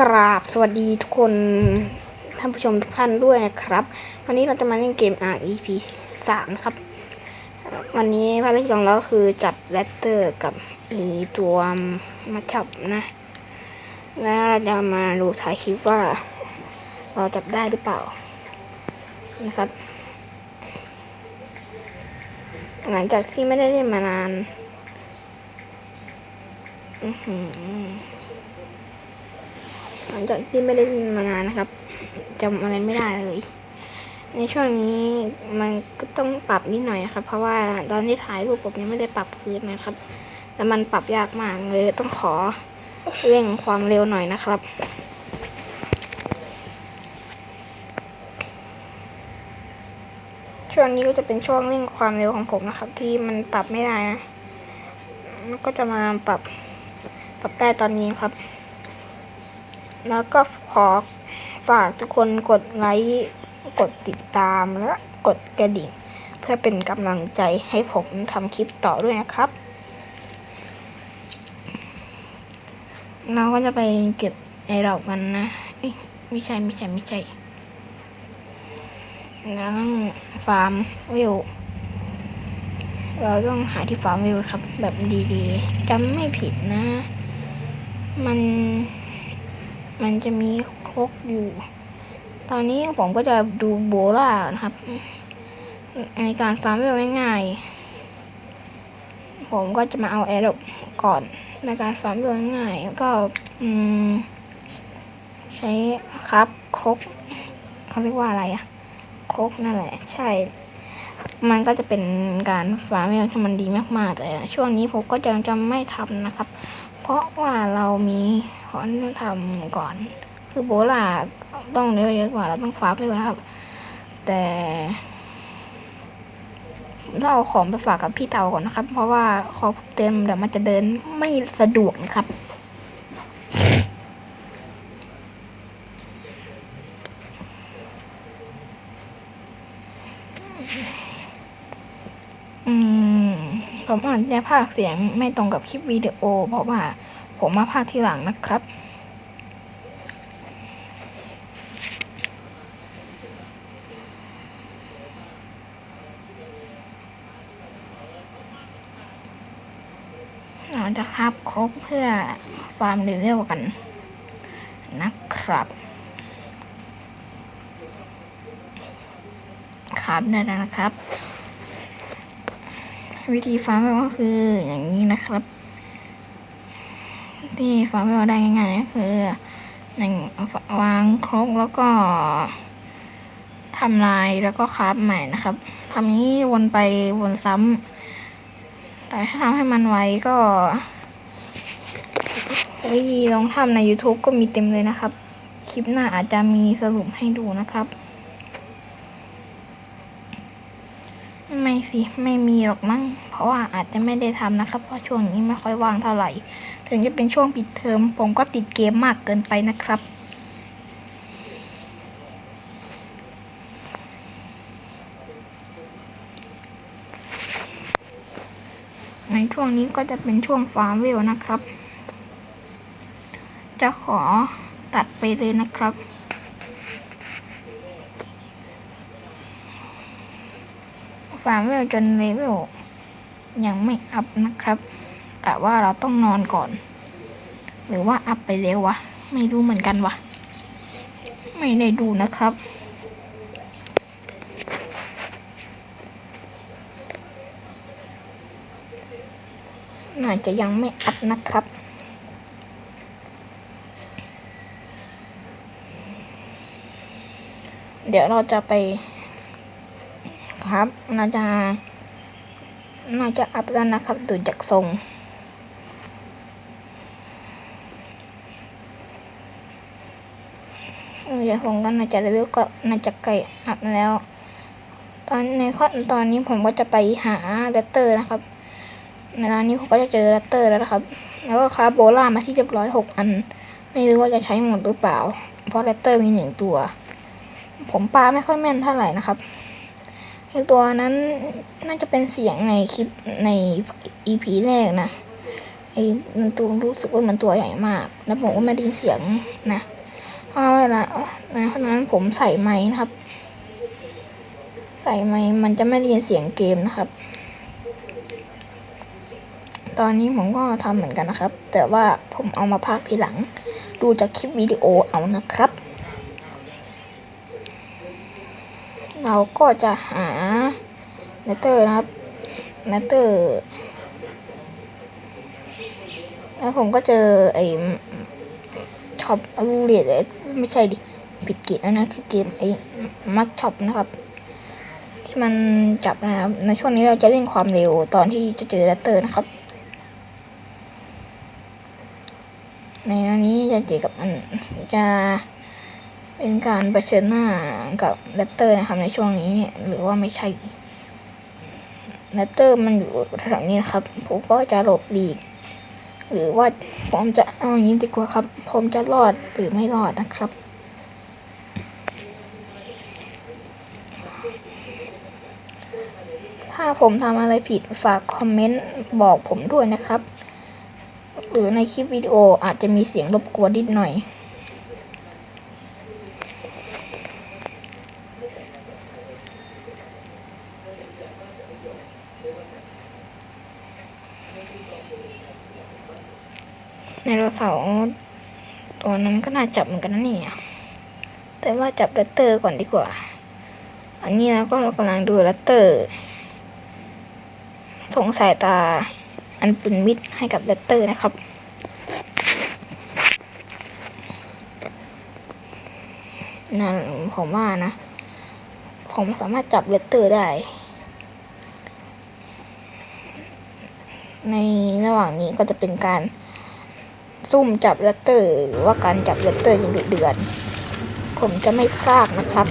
กราบสวัสดีทุกคนท่านผู้ชมทุกท่านด้วยนะครับ วันนี้เราจะมาเล่นเกม REP 3นะครับ วันนี้ภารกิจของเราคือจับแรตเตอร์กับอีตัวมาจับนะ แล้วเราจะมาดูถ่ายคลิปว่า เราจับได้หรือเปล่านะครับ หลังจากที่ไม่ได้เล่นมานาน อือหือ หลังจากที่ไม่ได้เล่นมานานนะครับจำอะไรไม่ได้เลย ในช่วงนี้มันก็ต้องปรับนิดหน่อยนะครับ เพราะว่าตอนที่ถ่ายรูปผมยังไม่ได้ปรับคืนนะครับแล้วมันปรับยากมากเลยต้องขอเร่งความเร็วหน่อยนะครับช่วงนี้ก็จะเป็นช่วงเร่งความเร็วของผมนะครับ ที่มันปรับไม่ได้นะมันก็จะมาปรับปรับได้ตอนนี้ครับ แล้วก็ขอฝากทุกคนกดไลค์กดติดตามและกดกระดิ่ง เพื่อเป็นกำลังใจให้ผมทำคลิปต่อด้วยนะครับ เราก็จะไปเก็บไอเรากันนะไม่ใช่ไม่ใช่ไม่ใช่เราต้องฟาร์มวิวเราต้องหาที่ฟาร์มวิวครับ แบบดีๆจำไม่ผิดนะ มัน มันจะมีครกอยู่ ตอนนี้ผมก็จะดูโบล่านะครับ ในการฟาร์มวิวง่ายๆผมก็จะมาเอาแอร์ดรก่อนในการฟาร์มวิวง่ายๆก็ใช้ครับครกเขาเรียกว่าอะไรอะครกนั่นแหละ ใช่ มันก็จะเป็นการฟาร์มวิวที่มันดีมากๆ แต่ช่วงนี้ผมก็จะจะไม่ทำนะครับ เพราะว่าเรามีของที่ต้องทำก่อน คือโบลาต้องเร็วเยอะกว่าเราต้องฟ้าไปก่อนะครับ แต่ต้องเอาของไปฝากกับพี่เตาก่อนนะครับ เพราะว่าขอเต็มเดี๋ยวมันจะเดินไม่สะดวกนะครับอืม ผมอาจจะพากเสียงไม่ตรงกับคลิปวิดีโอ เพราะว่าผมมาพากทีหลังนะครับ เราจะคาบครบเพื่อฟาร์มเลเวลกันนะครับครับได้แล้วนะครับ วิธีฟาร์มก็คืออย่างนี้นะครับ ที่ฟาร์มได้ง่ายๆก็คือหนึ่งวางครกแล้วก็ทำลายแล้วก็คราฟใหม่นะครับทำนี้วนไปวนซ้ำแต่ถ้าทำให้มันไวก็วิธีลองทำใน YouTube ก็มีเต็มเลยนะครับ คลิปหน้าอาจจะมีสรุปให้ดูนะครับ ไม่สิ ไม่มีหรอกมั้ง เพราะว่าอาจจะไม่ได้ทำนะครับ เพราะช่วงนี้ไม่ค่อยว่างเท่าไหร่ ถึงจะเป็นช่วงปิดเทอม ผมก็ติดเกมมากเกินไปนะครับ ในช่วงนี้ก็จะเป็นช่วงฟาร์มเวลนะครับ จะขอตัดไปเลยนะครับ ฟาร์มเวลจนเลเวลยังไม่อัพนะครับแต่ว่าเราต้องนอนก่อน หรือว่าอัพไปเร็ววะ ไม่รู้เหมือนกันวะ ไม่ได้ดูนะครับน่าจะยังไม่อัพนะครับ เดี๋ยวเราจะไป ครับน่าจะน่าจะอัพแล้วนะครับดูจากทรงดูจากทรงก็น่าจะเลเวลก็น่าจะใกล้อัพแล้ว ตอนในข้อตอนนี้ผมก็จะไปหาเลตเตอร์นะครับ ในตอนนี้ผมก็จะเจอเลตเตอร์แล้วนะครับ แล้วก็คาโบล่ามาที่เรียบร้อยหกอัน ไม่รู้ว่าจะใช้หมดหรือเปล่า เพราะเลตเตอร์มีหนึ่งตัว ผมปาไม่ค่อยแม่นเท่าไหร่นะครับ ตัวนั้นน่าจะเป็นเสียงในคลิปใน EP แรกนะไอ้มันตัวรู้สึกว่ามันตัวใหญ่มาก แล้วผมก็ไม่ได้ยินเสียงนะเพราะเวลานะเพราะนั้นผมใส่ไม้นะครับ ใส่ไม้มันจะไม่ได้ยินเสียงเกมนะครับ ตอนนี้ผมก็ทำเหมือนกันนะครับ แต่ว่าผมเอามาพากทีหลัง ดูจากคลิปวิดีโอเอานะครับ เราก็จะหาเนเตอร์นะครับเนเตอร์แล้วผมก็เจอไอ้ช็อปลูเรียดไม่ใช่ดิผิดเกมอันนั้นคือเกมไอ้มักช็อปนะครับ ที่มันจับนะครับ ในช่วงนี้เราจะเล่นความเร็วตอนที่จะเจอเนเตอร์นะครับ ในอันนี้จะเจอกับมันจะ เป็นการเผชิญหน้ากับแรปเตอร์นะครับในช่วงนี้หรือว่าไม่ใช่แรปเตอร์มันอยู่แถวนี้นะครับ ผมก็จะหลบหลีก หรือว่าผมจะเอาอย่างนี้ดีกว่าครับ ผมจะรอดหรือไม่รอดนะครับถ้าผมทำอะไรผิดฝากคอมเมนต์บอกผมด้วยนะครับ หรือในคลิปวิดีโออาจจะมีเสียงรบกวนนิดหน่อย ในโร เสาร์ตัวนั้นก็น่าจับเหมือนกันนะนี่แต่ว่าจับแรตเตอร์ก่อนดีกว่า อันนี้นะก็เรากำลังดูแรตเตอร์ส่งสายตาอันเป็นมิตรให้กับแรตเตอร์นะครับนั่นผมว่านะ ผมสามารถจับเลตเตอร์ได้ ในระหว่างนี้ก็จะเป็นการ ซุ่มจับเลตเตอร์ หรือว่าการจับเลตเตอร์อย่างดุเดือดผมจะไม่พลาดนะครับ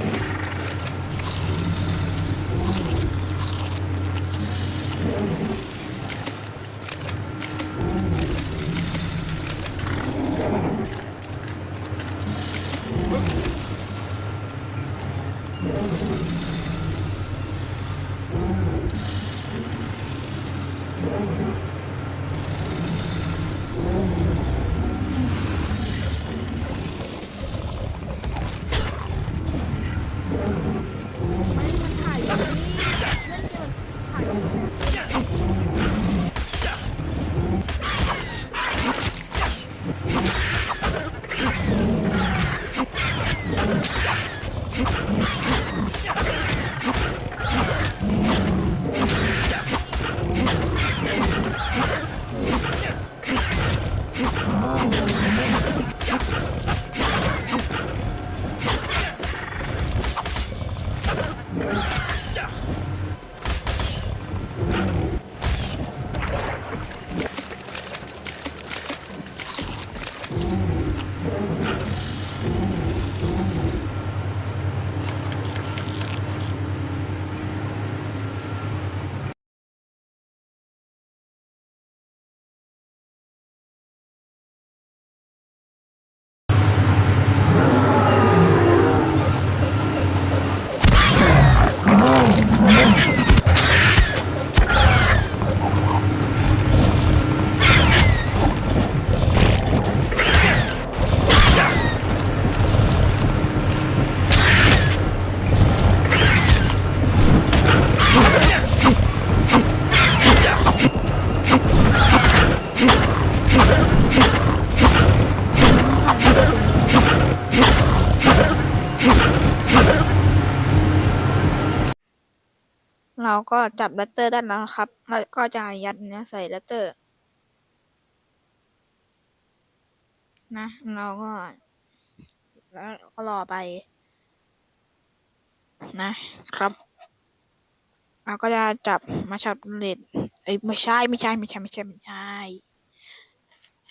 เราก็จับแรตเตอร์ได้แล้วนะครับ เราก็จะยัดเนื้อใส่แรตเตอร์ นะ เราก็ แล้วก็รอไป นะครับ เราก็จะจับมาชับเลดเอ้ยไม่ใช่ไม่ใช่ไม่ใช่ไม่ใช่ไม่ใช่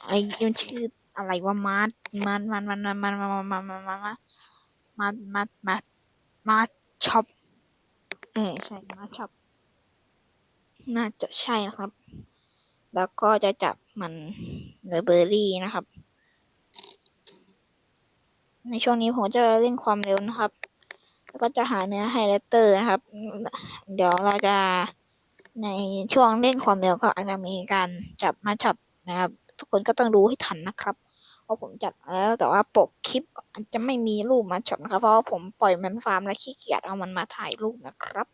ไอ้มันชื่ออะไรว่ามาร์ทมันมันมันมันมันมันมันมันมันมาร์ทมาร์ทมาร์ทมาร์ทช็อป เออใช่มาช็อปน่าจะใช่นะครับ แล้วก็จะจับมันเบอร์รี่นะครับ ในช่วงนี้ผมจะเล่นความเร็วนะครับ แล้วก็จะหาเนื้อไฮไลท์เตอร์นะครับ เดี๋ยวเราจะในช่วงเล่นความเร็วก็อาจจะมีการจับมาจับนะครับ ทุกคนก็ต้องดูให้ทันนะครับ เพราะผมจัดแล้วแต่ว่าปกคลิปอาจจะไม่มีรูปมาช็อตนะครับ เพราะว่าผมปล่อยมันฟาร์มและขี้เกียจเอามันมาถ่ายรูปนะครับ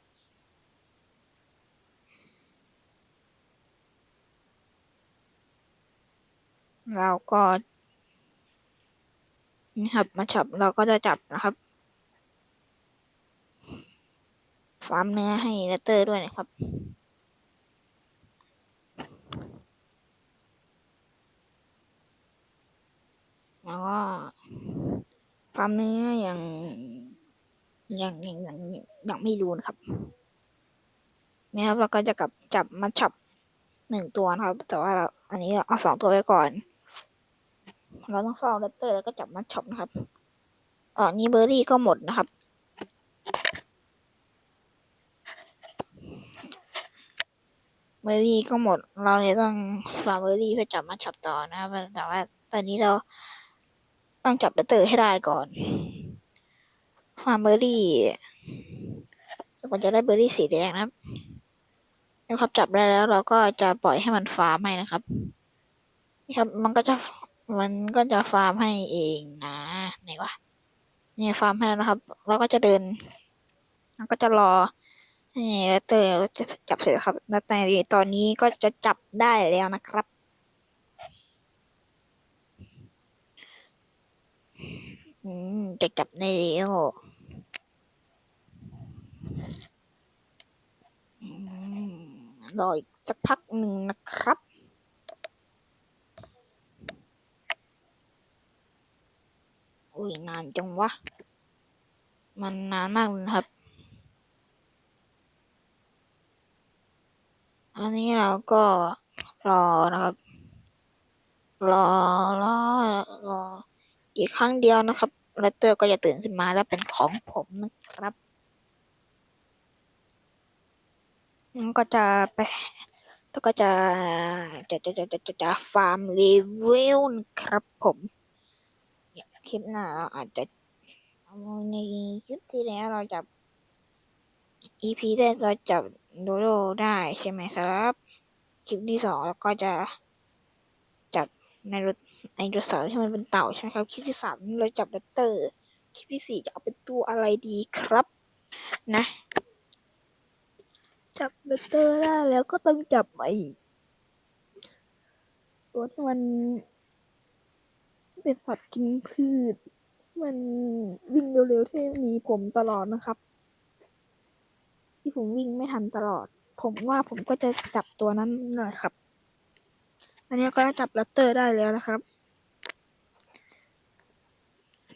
เราก็นี่ครับมาช็อปเราก็จะจับนะครับ ฟาร์มเนื้อให้เลตเตอร์ด้วยนะครับ แล้วก็ฟาร์มเนื้ออย่างอย่างอย่างอย่างอย่างไม่รู้นะครับนี่ครับเราก็จะกลับจับมาฉับหนึ่งตัวนะครับ แต่ว่าเราอันนี้เราเอาสองตัวไว้ก่อน เราต้องเฝ้าเลตเตอร์แล้วก็จับมาช็อปนะครับเออนี่เบอร์รี่ก็หมดนะครับ เบอร์รี่ก็หมด เราเนี่ยต้องฟาร์เบอร์รี่เพื่อจับมาช็อปต่อนะครับแต่ว่าตอนนี้เรา ต้องจับเลตเตอร์ให้ได้ก่อน ฟาร์มเบอร์รี่กว่าจะได้เบอร์รี่สีแดงนะครับนะครับจับได้แล้วเราก็จะปล่อยให้มันฟาร์มให้นะครับ นี่ครับมันก็จะมันก็จะฟาร์มให้เองนะไหนวะเนี่ยฟาร์มให้แล้วนะครับเราก็จะเดินเราก็จะรอนี่แล้วเตอร์จะจับเสร็จครับแล้วแต่ตอนนี้ก็จะจับได้แล้วนะครับ อืมจะจับได้แล้วรออีกสักพักหนึ่งนะครับอุ้ย นานจังวะ มันนานมากเลยครับ อันนี้เราก็รอนะครับ รอ รอ รอ อีกครั้งเดียวนะครับเลตเตอร์ก็จะตื่นขึ้นมาแล้วเป็นของผมนะครับมันก็จะไปแล้วก็จะจะจะจะจะจะจะฟาร์มเลเวลนะครับผมเนี่ยคลิปหน้าเราอาจจะในคลิปที่แล้วเราจับ EP ได้เราจับโดโดได้ใช่ไหมครับ คลิปที่สองเราก็จะจับในรถ ไอโดเสาร์ที่มันเป็นเต่าใช่ไหมครับ คลิปที่สามเราจับดัตเตอร์ คลิปที่สี่จะเอาเป็นตัวอะไรดีครับ นะ จับดัตเตอร์ได้แล้วก็ต้องจับไอ้ตัวที่มัน เป็นสัตว์กินพืช มันวิ่งเร็วๆที่มีผมตลอดนะครับ ที่ผมวิ่งไม่ทันตลอด ผมว่าผมก็จะจับตัวนั้นเลยครับ อันนี้ก็จับลัตเตอร์ได้แล้วนะครับ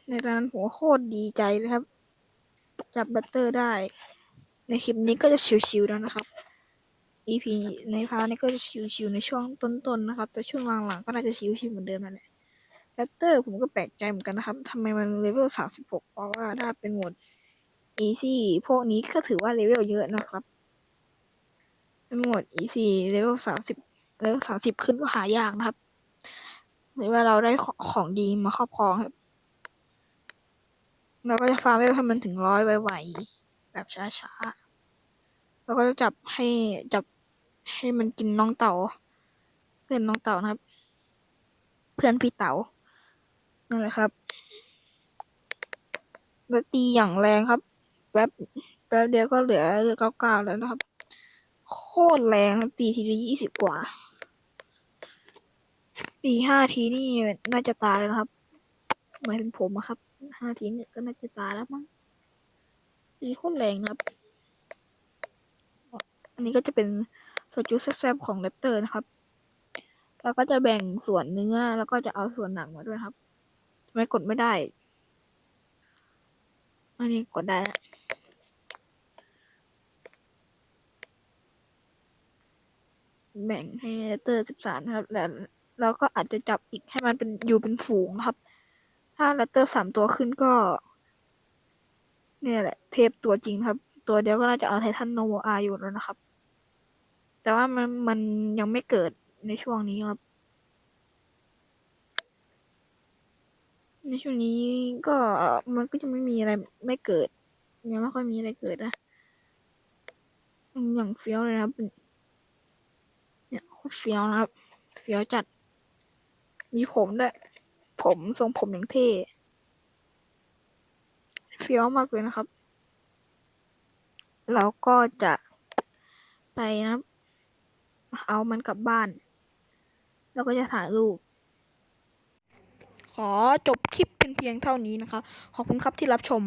ในตอนนั้นผมโคตรดีใจเลยครับ จับลัตเตอร์ได้ ในคลิปนี้ก็จะชิวๆแล้วนะครับ EP ในพาร์ทนี้ก็จะชิวๆในช่วงต้นๆนะครับ แต่ช่วงหลังๆก็น่าจะชิวๆเหมือนเดิมนั่นแหละลัตเตอร์ผมก็แปลกใจเหมือนกันนะครับทำไมมันเลเวลสามสิบหกเพราะว่าถ้าเป็นหมด easy พวกนี้ก็ถือว่าเลเวลเยอะนะครับ เป็นหมด easy เลเวลสามสิบ เลเวลสามสิบขึ้นก็หายากนะครับหรือว่าเราได้ของของดีมาครอบครองครับเราก็จะฟาร์มเวลให้มันถึงร้อยไวๆแบบช้าๆเราก็จะจับให้จับให้มันกินน้องเต่า เพื่อนน้องเต่านะครับ เพื่อนพี่เต่านั่นแหละครับแล้วตีอย่างแรงครับแป๊บแป๊บเดียวก็เหลือเหลือเก้าเก้าแล้วนะครับ โคตรแรงตีทีละยี่สิบกว่า ตีห้าทีนี่น่าจะตายแล้วครับ หมายถึงผมอะครับห้าทีเนี่ยก็น่าจะตายแล้วมั้งตีโคตรแรงนะครับ อันนี้ก็จะเป็นสจุแซ่บๆของเลตเตอร์นะครับ แล้วก็จะแบ่งส่วนเนื้อแล้วก็จะเอาส่วนหนังมาด้วยครับไม่กดไม่ได้ อันนี้กดได้แล้วแบ่งให้เลตเตอร์สิบสามนะครับแล้ว เราก็อาจจะจับอีกให้มันเป็นอยู่เป็นฝูงนะครับ ถ้าเลตเตอร์สามตัวขึ้นก็ เนี่ยแหละ เทพตัวจริงครับ ตัวเดียวก็น่าจะเอาไททันโนอาอยู่แล้วนะครับ แต่ว่ามันมันยังไม่เกิดในช่วงนี้ครับ ในช่วงนี้ก็มันก็จะไม่มีอะไรไม่เกิดยังไม่ค่อยมีอะไรเกิดนะอย่างเฟี้ยวเลยนะครับเนี่ยโคตรเฟี้ยวนะครับ เฟี้ยวจัด มีผมด้วยผมทรงผมอย่างเท่เฟี้ยวมากเลยนะครับ เราก็จะไปนะเอามันกลับบ้าน แล้วก็จะถ่ายรูป ขอจบคลิปเป็นเพียงเท่านี้นะครับขอบคุณครับที่รับชม